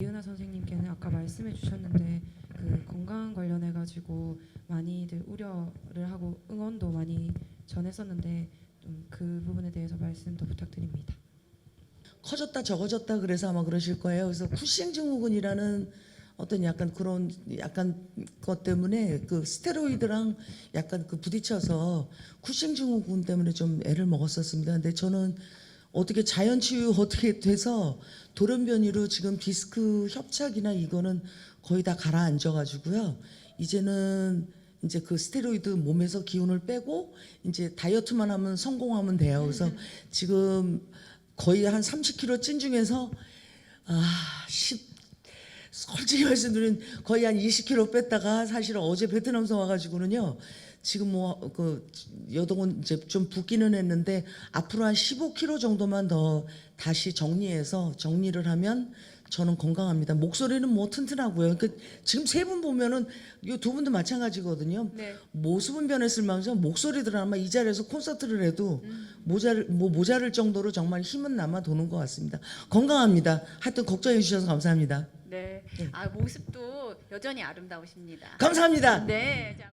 이은하 선생님께는 아까 말씀해 주셨는데 그 건강 관련해 가지고 많이들 우려를 하고 응원도 많이 전했었는데 좀 그 부분에 대해서 말씀 더 부탁드립니다. 커졌다 적어졌다 그래서 아마 그러실 거예요. 그래서 쿠싱 증후군이라는 어떤 약간 그런 약간 것 때문에 그 스테로이드랑 약간 그 부딪혀서 쿠싱 증후군 때문에 좀 애를 먹었었습니다. 근데 저는 어떻게 자연 치유 어떻게 돼서 돌연변이로 지금 디스크 협착이나 이거는 거의 다 가라앉아 가지고요. 이제는 이제 그 스테로이드 몸에서 기운을 빼고 이제 다이어트만 하면 성공하면 돼요. 그래서 지금 거의 한 30kg 찐 중에서 아, 10 솔직히 말씀드리면 거의 한 20kg 뺐다가 사실은 어제 베트남에서 와가지고는요. 지금 뭐 그 여동은 이제 좀 붓기는 했는데 앞으로 한 15kg 정도만 더 다시 정리해서 정리를 하면 저는 건강합니다. 목소리는 뭐 튼튼하고요. 그 지금 세 분 보면은 이 두 분도 마찬가지거든요. 네. 모습은 변했을 망정 목소리들은 아마 이 자리에서 콘서트를 해도 모자를 뭐 모자를 정도로 정말 힘은 남아 도는 것 같습니다. 건강합니다. 하여튼 걱정해 주셔서 감사합니다. 네. 아 모습도 여전히 아름다우십니다. 감사합니다. 네. 자.